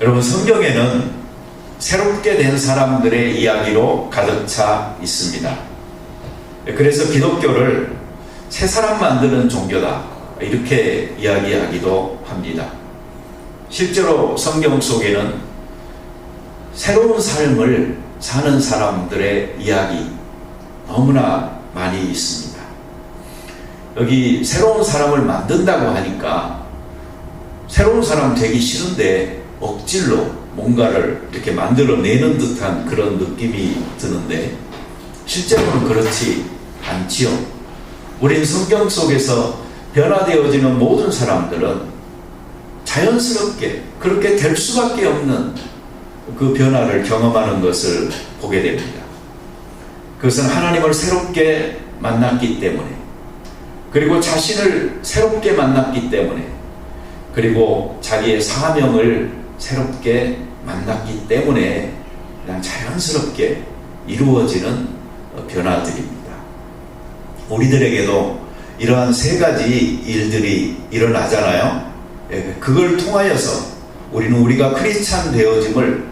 여러분 성경에는 새롭게 된 사람들의 이야기로 가득 차 있습니다. 그래서 기독교를 새 사람 만드는 종교다. 이렇게 이야기하기도 합니다. 실제로 성경 속에는 새로운 삶을 사는 사람들의 이야기 너무나 많이 있습니다. 여기 새로운 사람을 만든다고 하니까 새로운 사람 되기 싫은데 억질로 뭔가를 이렇게 만들어내는 듯한 그런 느낌이 드는데 실제로는 그렇지 않지요. 우린 성경 속에서 변화되어지는 모든 사람들은 자연스럽게 그렇게 될 수밖에 없는 그 변화를 경험하는 것을 보게 됩니다. 그것은 하나님을 새롭게 만났기 때문에 그리고 자신을 새롭게 만났기 때문에 그리고 자기의 사명을 새롭게 만났기 때문에 그냥 자연스럽게 이루어지는 변화들입니다. 우리들에게도 이러한 세 가지 일들이 일어나잖아요. 예, 그걸 통하여서 우리는 우리가 크리스찬 되어짐을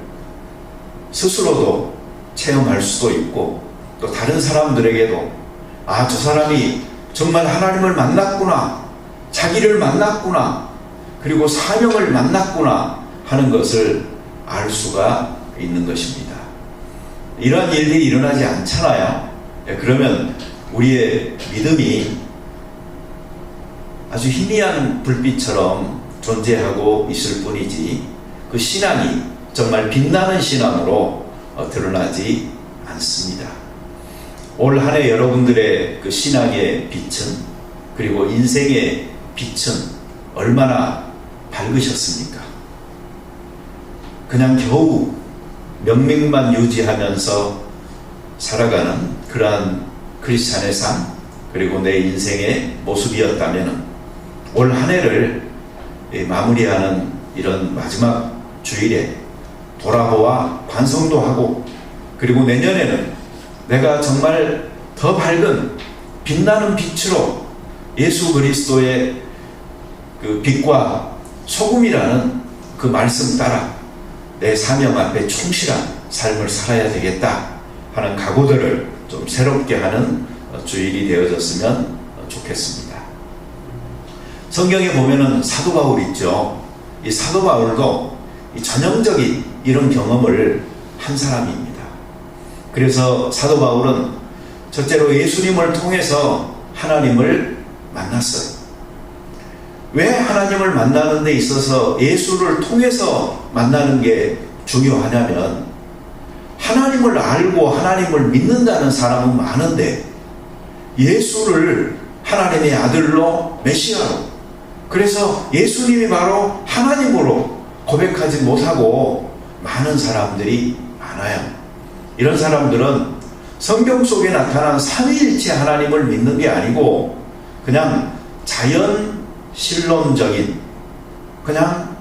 스스로도 체험할 수도 있고 또 다른 사람들에게도 아, 저 사람이 정말 하나님을 만났구나. 자기를 만났구나. 그리고 사명을 만났구나 하는 것을 알 수가 있는 것입니다. 이러한 일들이 일어나지 않잖아요. 예, 그러면 우리의 믿음이 아주 희미한 불빛처럼 존재하고 있을 뿐이지 그 신앙이 정말 빛나는 신앙으로 어, 드러나지 않습니다. 올 한 해 여러분들의 그 신앙의 빛은 그리고 인생의 빛은 얼마나 밝으셨습니까? 그냥 겨우 명맥만 유지하면서 살아가는 그러한 크리스찬의 삶 그리고 내 인생의 모습이었다면 올 한 해를 마무리하는 이런 마지막 주일에 돌아보아 반성도 하고 그리고 내년에는 내가 정말 더 밝은 빛나는 빛으로 예수 그리스도의 그 빛과 소금이라는 그 말씀 따라 내 사명 앞에 충실한 삶을 살아야 되겠다 하는 각오들을 좀 새롭게 하는 주일이 되어졌으면 좋겠습니다. 성경에 보면은 사도 바울 있죠. 이 사도 바울도 이 전형적인 이런 경험을 한 사람입니다. 그래서 사도 바울은 첫째로 예수님을 통해서 하나님을 만났어요. 왜 하나님을 만나는 데 있어서 예수를 통해서 만나는 게 중요하냐면 하나님을 알고 하나님을 믿는다는 사람은 많은데 예수를 하나님의 아들로 메시아로 그래서 예수님이 바로 하나님으로 고백하지 못하고 많은 사람들이 많아요. 이런 사람들은 성경 속에 나타난 삼위일체 하나님을 믿는 게 아니고 그냥 자연 신론적인 그냥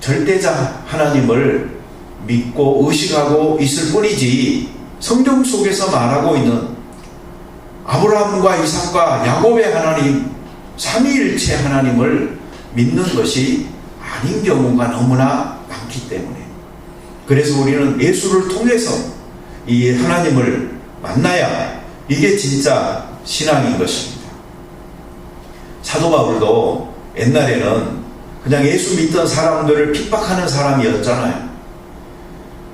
절대자 하나님을 믿고 의식하고 있을 뿐이지 성경 속에서 말하고 있는 아브라함과 이삭과 야곱의 하나님 삼위일체 하나님을 믿는 것이 아닌 경우가 너무나 많기 때문에 그래서 우리는 예수를 통해서 이 하나님을 만나야 이게 진짜 신앙인 것입니다. 사도 바울도 옛날에는 그냥 예수 믿던 사람들을 핍박하는 사람이었잖아요.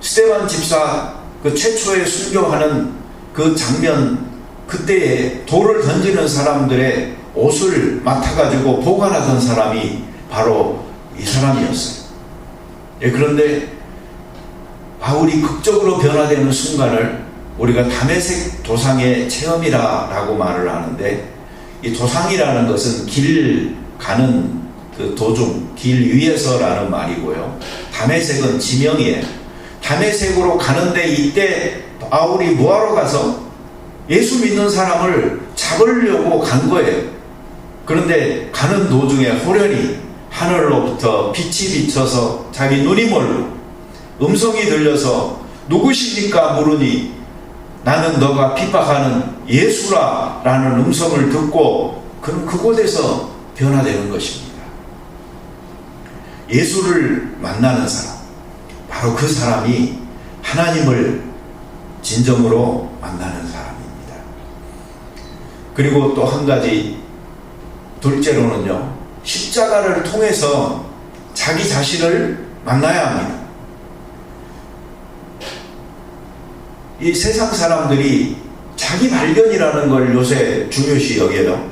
스테반 집사 그 최초의 순교하는 그 장면 그때에 돌을 던지는 사람들의 옷을 맡아가지고 보관하던 사람이 바로 이 사람이었어요. 예, 그런데 바울이 극적으로 변화되는 순간을 우리가 담에색 도상의 체험이라라고 말을 하는데 이 도상이라는 것은 길 가는 그 도중 길 위에서라는 말이고요. 담에색은 지명이에요. 담에색으로 가는데 이때 바울이 뭐하러 가서 예수 믿는 사람을 잡으려고 간 거예요. 그런데 가는 도중에 호련히 하늘로부터 빛이 비쳐서 자기 눈이 멀고 음성이 들려서 누구십니까 물으니 나는 너가 핍박하는 예수라 라는 음성을 듣고 그는 그곳에서 변화되는 것입니다. 예수를 만나는 사람, 바로 그 사람이 하나님을 진정으로 만나는 사람입니다. 그리고 또 한 가지, 둘째로는요, 십자가를 통해서 자기 자신을 만나야 합니다. 이 세상 사람들이 자기 발견이라는 걸 요새 중요시 여겨요.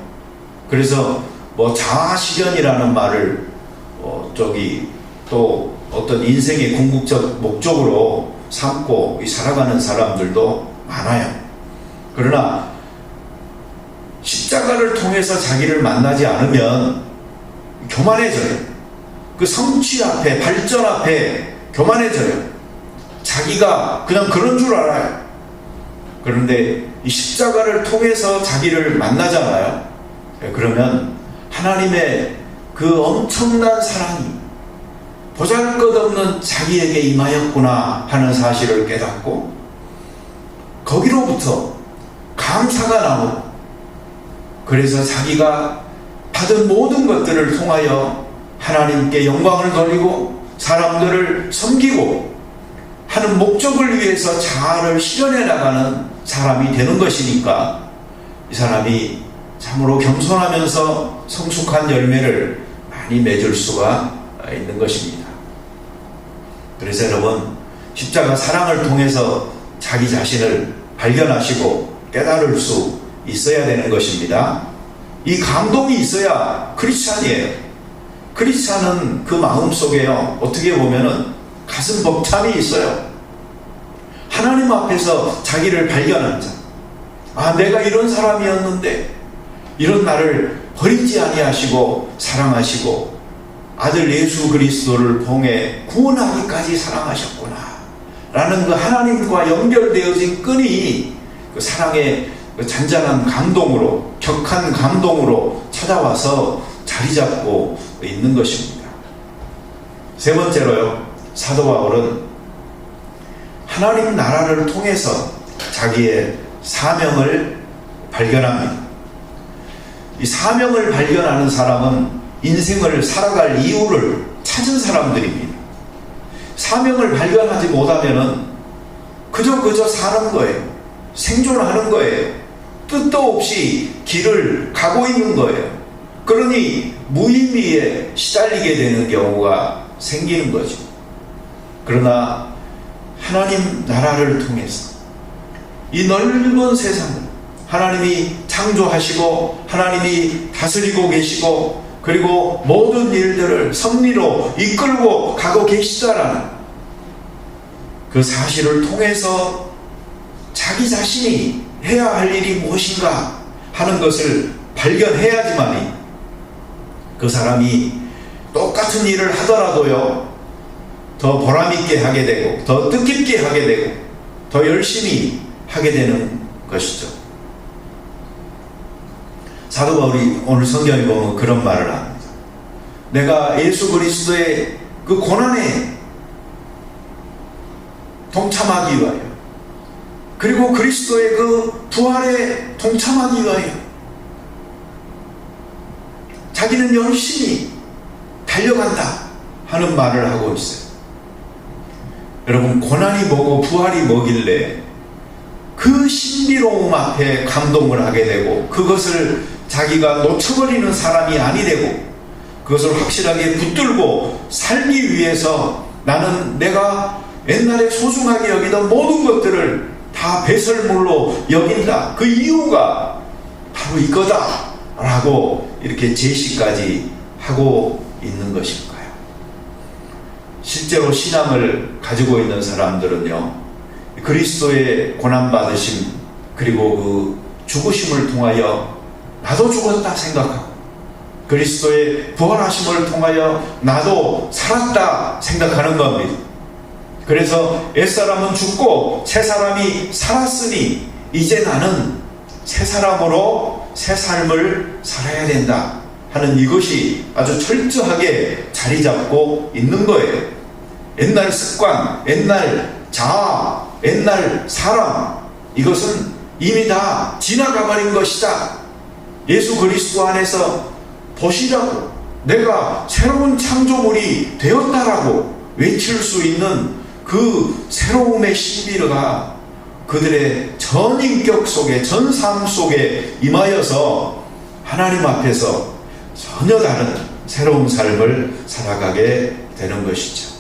그래서 뭐 자아실현이라는 말을 어, 저기 또 어떤 인생의 궁극적 목적으로 삼고 이 살아가는 사람들도 많아요. 그러나 십자가를 통해서 자기를 만나지 않으면 교만해져요. 그 성취 앞에 발전 앞에 교만해져요. 자기가 그냥 그런 줄 알아요. 그런데 이 십자가를 통해서 자기를 만나잖아요. 예, 그러면 하나님의 그 엄청난 사랑이 보잘 것 없는 자기에게 임하였구나 하는 사실을 깨닫고 거기로부터 감사가 나오고 그래서 자기가 받은 모든 것들을 통하여 하나님께 영광을 돌리고 사람들을 섬기고 하는 목적을 위해서 자아를 실현해 나가는 사람이 되는 것이니까 이 사람이 참으로 겸손하면서 성숙한 열매를 많이 맺을 수가 있는 것입니다. 그래서 여러분 십자가 사랑을 통해서 자기 자신을 발견하시고 깨달을 수 있어야 되는 것입니다. 이 감동이 있어야 크리스찬이에요. 크리스찬은 그 마음 속에요. 어떻게 보면은 가슴 벅참이 있어요. 하나님 앞에서 자기를 발견한 자. 아, 내가 이런 사람이었는데 이런 나를 버리지 아니하시고 사랑하시고 아들 예수 그리스도를 통해 구원하기까지 사랑하셨구나. 라는 그 하나님과 연결되어진 끈이 그 사랑의 그 잔잔한 감동으로, 격한 감동으로 찾아와서 자리 잡고 있는 것입니다. 세 번째로요, 사도 바울은 하나님 나라를 통해서 자기의 사명을 발견합니다. 이 사명을 발견하는 사람은 인생을 살아갈 이유를 찾은 사람들입니다. 사명을 발견하지 못하면은 그저 그저 사는 거예요. 생존하는 거예요. 뜻도 없이 길을 가고 있는 거예요. 그러니 무의미에 시달리게 되는 경우가 생기는 거죠. 그러나 하나님 나라를 통해서 이 넓은 세상을 하나님이 창조하시고 하나님이 다스리고 계시고 그리고 모든 일들을 섭리로 이끌고 가고 계시다라는 그 사실을 통해서 자기 자신이 해야 할 일이 무엇인가 하는 것을 발견해야지만이 그 사람이 똑같은 일을 하더라도요 더 보람있게 하게 되고 더 뜻깊게 하게 되고 더 열심히 하게 되는 것이죠. 사도 바울이 오늘 성경에 보면 그런 말을 합니다. 내가 예수 그리스도의 그 고난에 동참하기 위하여 그리고 그리스도의 그 부활에 동참하기 위하여 자기는 열심히 달려간다 하는 말을 하고 있어요. 여러분 고난이 뭐고 부활이 뭐길래 그 신비로움 앞에 감동을 하게 되고 그것을 자기가 놓쳐버리는 사람이 아니 되고 그것을 확실하게 붙들고 살기 위해서 나는 내가 옛날에 소중하게 여기던 모든 것들을 다 배설물로 여긴다. 그 이유가 바로 이거다. 라고 이렇게 제시까지 하고 있는 것일까요? 실제로 신앙을 가지고 있는 사람들은요, 그리스도의 고난받으심, 그리고 그 죽으심을 통하여 나도 죽었다 생각하고, 그리스도의 부활하심을 통하여 나도 살았다 생각하는 겁니다. 그래서 옛사람은 죽고 새 사람이 살았으니 이제 나는 새 사람으로 새 삶을 살아야 된다 하는 이것이 아주 철저하게 자리 잡고 있는 거예요. 옛날 습관, 옛날 자아, 옛날 사람 이것은 이미 다 지나가 버린 것이다. 예수 그리스도 안에서 보시라고 내가 새로운 창조물이 되었다라고 외칠 수 있는 그 새로움의 신비가 그들의 전 인격 속에 전 삶 속에 임하여서 하나님 앞에서 전혀 다른 새로운 삶을 살아가게 되는 것이죠.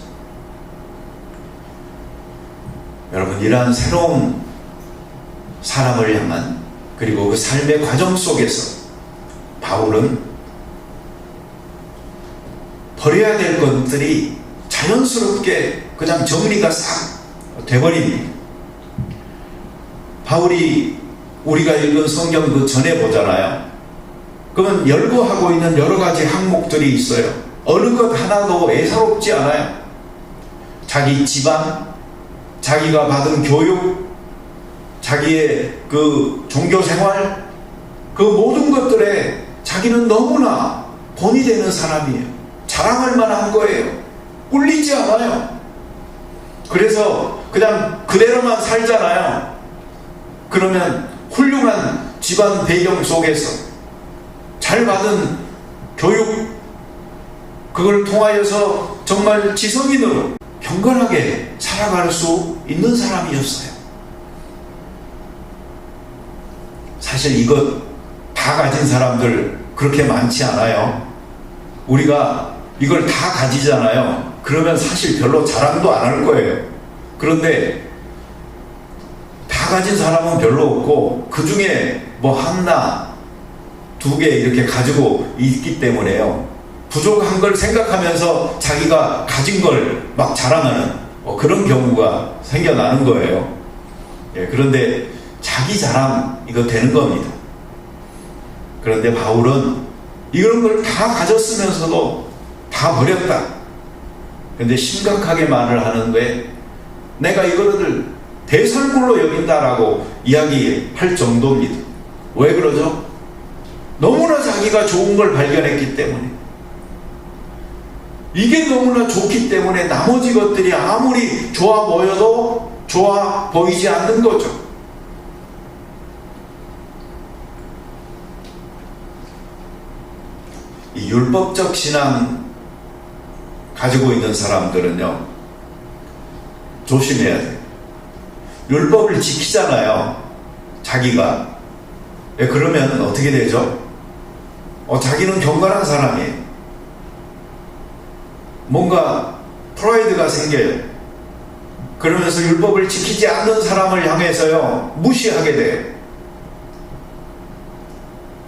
여러분 이러한 새로운 사람을 향한 그리고 그 삶의 과정 속에서 바울은 버려야 될 것들이 자연스럽게 그냥 정리가 싹 돼버립니다. 바울이 우리가 읽은 성경 그 전에 보잖아요. 그러면 열거하고 있는 여러 가지 항목들이 있어요. 어느 것 하나도 애사롭지 않아요. 자기 집안, 자기가 받은 교육, 자기의 그 종교 생활, 그 모든 것들에 자기는 너무나 본이 되는 사람이에요. 자랑할 만한 거예요. 꿀리지 않아요. 그래서 그냥 그대로만 살잖아요. 그러면 훌륭한 집안 배경 속에서 잘 받은 교육, 그걸 통하여서 정말 지성인으로 경건하게 살아갈 수 있는 사람이었어요. 사실 이것 다 가진 사람들 그렇게 많지 않아요. 우리가 이걸 다 가지잖아요. 그러면 사실 별로 자랑도 안 할 거예요. 그런데 다 가진 사람은 별로 없고 그 중에 뭐 하나 두 개 이렇게 가지고 있기 때문에요. 부족한 걸 생각하면서 자기가 가진 걸 막 자랑하는 뭐 그런 경우가 생겨나는 거예요. 예, 그런데 자기 자랑 이거 되는 겁니다. 그런데 바울은 이런 걸 다 가졌으면서도 다 버렸다. 근데 심각하게 말을 하는데 내가 이거를 대설물로 여긴다라고 이야기할 정도입니다. 왜 그러죠? 너무나 자기가 좋은 걸 발견했기 때문에. 이게 너무나 좋기 때문에 나머지 것들이 아무리 좋아 보여도 좋아 보이지 않는 거죠. 이 율법적 신앙 가지고 있는 사람들은요, 조심해야 돼요. 율법을 지키잖아요. 자기가. 예, 그러면 어떻게 되죠? 어, 자기는 경건한 사람이에요. 뭔가 프라이드가 생겨요. 그러면서 율법을 지키지 않는 사람을 향해서요, 무시하게 돼요.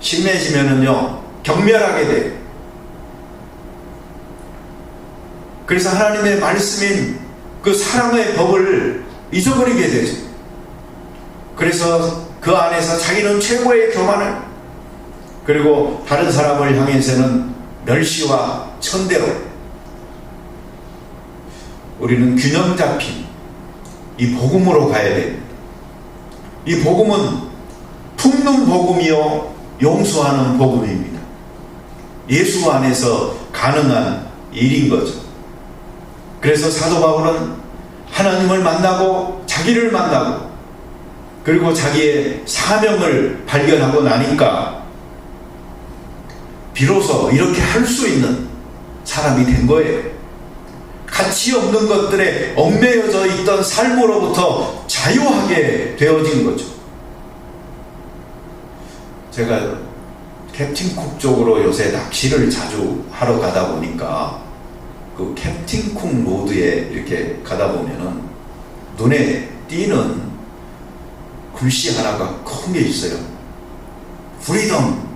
심해지면은요, 경멸하게 돼요. 그래서 하나님의 말씀인 그 사랑의 법을 잊어버리게 되죠. 그래서 그 안에서 자기는 최고의 교만을 그리고 다른 사람을 향해서는 멸시와 천대로 우리는 균형 잡힌 이 복음으로 가야 됩니다. 이 복음은 품는 복음이요 용서하는 복음입니다. 예수 안에서 가능한 일인 거죠. 그래서 사도 바울은 하나님을 만나고 자기를 만나고 그리고 자기의 사명을 발견하고 나니까 비로소 이렇게 할 수 있는 사람이 된 거예요. 가치 없는 것들에 얽매여져 있던 삶으로부터 자유하게 되어진 거죠. 제가 캡틴쿡 쪽으로 요새 낚시를 자주 하러 가다 보니까 그 캡틴쿡 로드에 이렇게 가다 보면은 눈에 띄는 글씨 하나가 큰 게 있어요. 프리덤.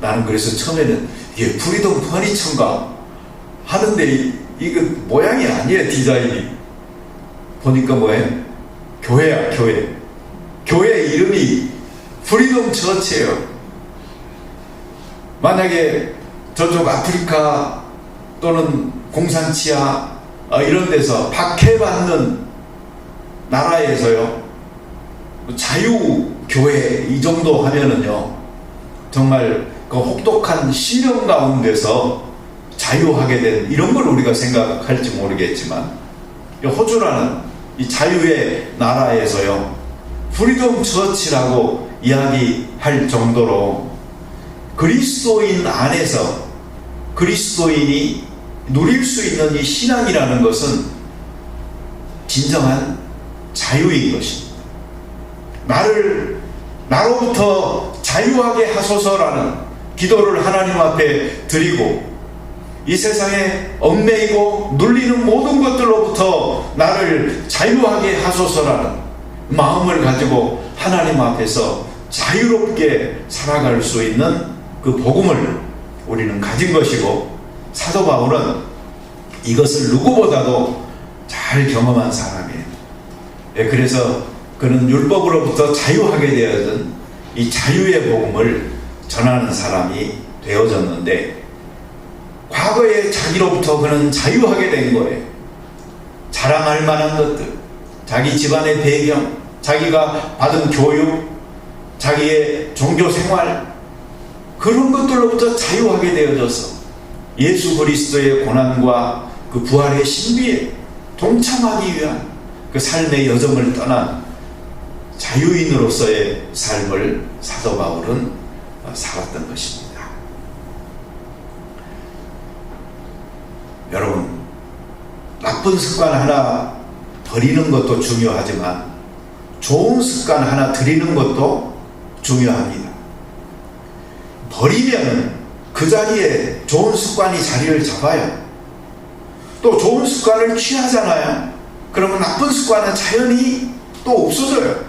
나는 그래서 처음에는 이게 프리덤 퍼니처인가 하는데 이, 이거 모양이 아니에요 디자인이. 보니까 뭐예요? 교회야 교회. 교회 이름이 프리덤 처치예요. 만약에 저쪽 아프리카 또는 공산치아 어, 이런 데서 박해받는 나라에서요 자유교회 이 정도 하면은요 정말 그 혹독한 시련 가운데서 자유하게 된 이런 걸 우리가 생각할지 모르겠지만 이 호주라는 이 자유의 나라에서요 프리덤 처치라고 이야기할 정도로 그리스도인 안에서 그리스도인이 누릴 수 있는 이 신앙이라는 것은 진정한 자유인 것입니다. 나를 나로부터 자유하게 하소서라는 기도를 하나님 앞에 드리고 이 세상에 얽매이고 눌리는 모든 것들로부터 나를 자유하게 하소서라는 마음을 가지고 하나님 앞에서 자유롭게 살아갈 수 있는 그 복음을 우리는 가진 것이고 사도 바울은 이것을 누구보다도 잘 경험한 사람이에요. 예, 그래서 그는 율법으로부터 자유하게 되어진 이 자유의 복음을 전하는 사람이 되어졌는데 과거에 자기로부터 그는 자유하게 된 거예요. 자랑할 만한 것들, 자기 집안의 배경, 자기가 받은 교육, 자기의 종교 생활, 그런 것들로부터 자유하게 되어져서 예수 그리스도의 고난과 그 부활의 신비에 동참하기 위한 그 삶의 여정을 떠난 자유인으로서의 삶을 사도 바울은 살았던 것입니다. 여러분, 나쁜 습관 하나 버리는 것도 중요하지만 좋은 습관 하나 들이는 것도 중요합니다. 버리면 그 자리에 좋은 습관이 자리를 잡아요. 또 좋은 습관을 취하잖아요. 그러면 나쁜 습관은 자연히 또 없어져요.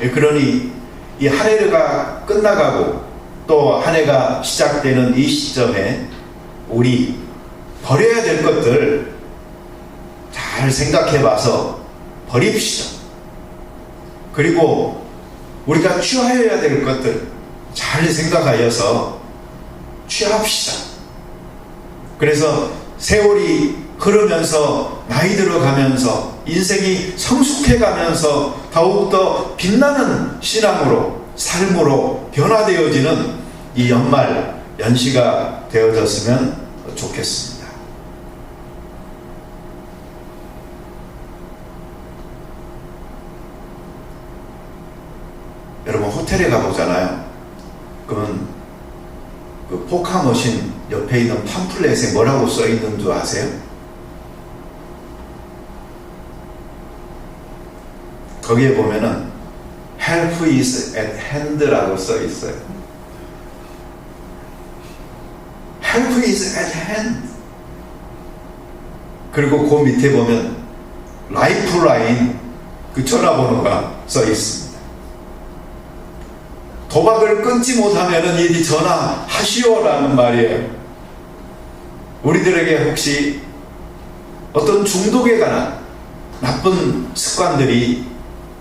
예, 그러니 이 한 해가 끝나가고 또 한 해가 시작되는 이 시점에 우리 버려야 될 것들 잘 생각해 봐서 버립시다. 그리고 우리가 취하여야 될 것들 잘 생각하여서 취합시다. 그래서 세월이 흐르면서 나이 들어가면서 인생이 성숙해 가면서 더욱더 빛나는 신앙으로 삶으로 변화되어지는 이 연말 연시가 되어졌으면 좋겠습니다. 여러분 호텔에 가보잖아요. 그러면 그 포카 머신 옆에 있는 팜플렛에 뭐라고 써 있는 줄 아세요? 거기에 보면은 help is at hand라고 써 있어요. help is at hand. 그리고 그 밑에 보면 라이프라인 그 전화번호가 써 있습니다. 도박을 끊지 못하면은 이리 전화하시오라는 말이에요. 우리들에게 혹시 어떤 중독에 관한 나쁜 습관들이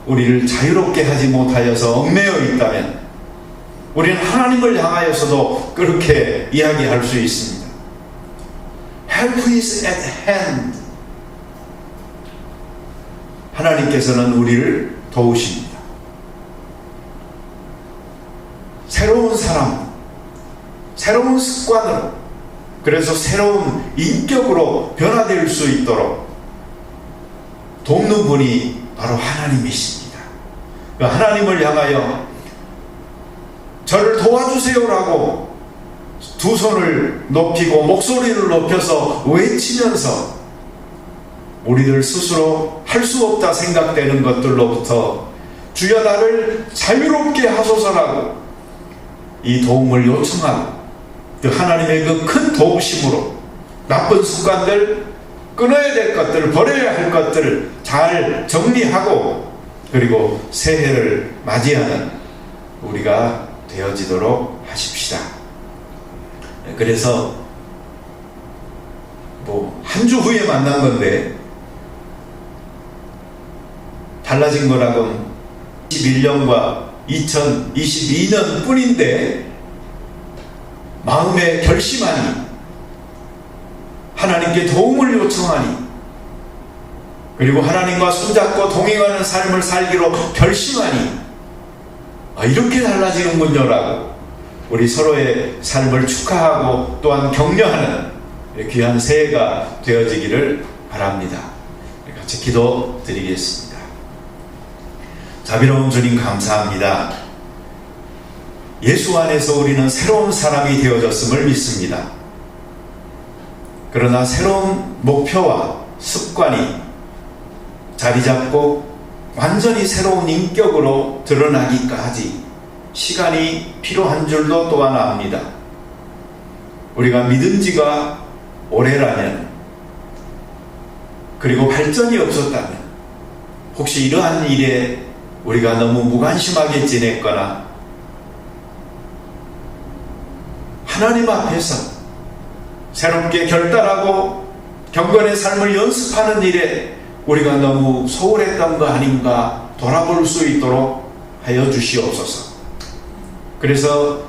우리를 자유롭게 하지 못하여서 얽매여 있다면 우리는 하나님을 향하여서도 그렇게 이야기할 수 있습니다. Help is at hand. 하나님께서는 우리를 도우십니다. 새로운 사람, 새로운 습관으로, 그래서 새로운 인격으로 변화될 수 있도록 돕는 분이 바로 하나님이십니다. 그 하나님을 향하여 저를 도와주세요라고 두 손을 높이고 목소리를 높여서 외치면서 우리들 스스로 할 수 없다 생각되는 것들로부터 주여 나를 자유롭게 하소서라고 이 도움을 요청하고 그 하나님의 그 큰 도우심으로 나쁜 습관들 끊어야 될 것들 버려야 할 것들을 잘 정리하고 그리고 새해를 맞이하는 우리가 되어지도록 하십시다. 그래서 뭐 한 주 후에 만난 건데 달라진 거라고는 21년과 2022년 뿐인데 마음에 결심하니 하나님께 도움을 요청하니 그리고 하나님과 손잡고 동행하는 삶을 살기로 결심하니 아, 이렇게 달라지는군요라고 우리 서로의 삶을 축하하고 또한 격려하는 귀한 새해가 되어지기를 바랍니다. 같이 기도 드리겠습니다. 자비로운 주님 감사합니다. 예수 안에서 우리는 새로운 사람이 되어졌음을 믿습니다. 그러나 새로운 목표와 습관이 자리 잡고 완전히 새로운 인격으로 드러나기까지 시간이 필요한 줄도 또한 압니다. 우리가 믿은 지가 오래라면 그리고 발전이 없었다면 혹시 이러한 일에 우리가 너무 무관심하게 지냈거나 하나님 앞에서 새롭게 결단하고 경건의 삶을 연습하는 일에 우리가 너무 소홀했던 거 아닌가 돌아볼 수 있도록 하여 주시옵소서. 그래서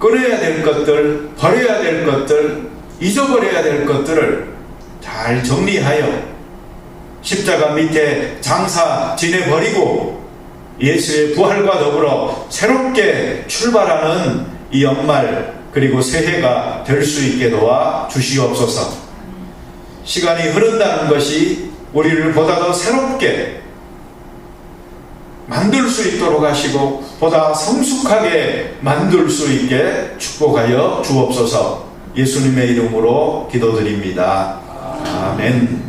끊어야 될 것들, 버려야 될 것들, 잊어버려야 될 것들을 잘 정리하여 십자가 밑에 장사 지내버리고 예수의 부활과 더불어 새롭게 출발하는 이 연말 그리고 새해가 될 수 있게 도와 주시옵소서. 시간이 흐른다는 것이 우리를 보다 더 새롭게 만들 수 있도록 하시고 보다 성숙하게 만들 수 있게 축복하여 주옵소서. 예수님의 이름으로 기도드립니다. 아멘.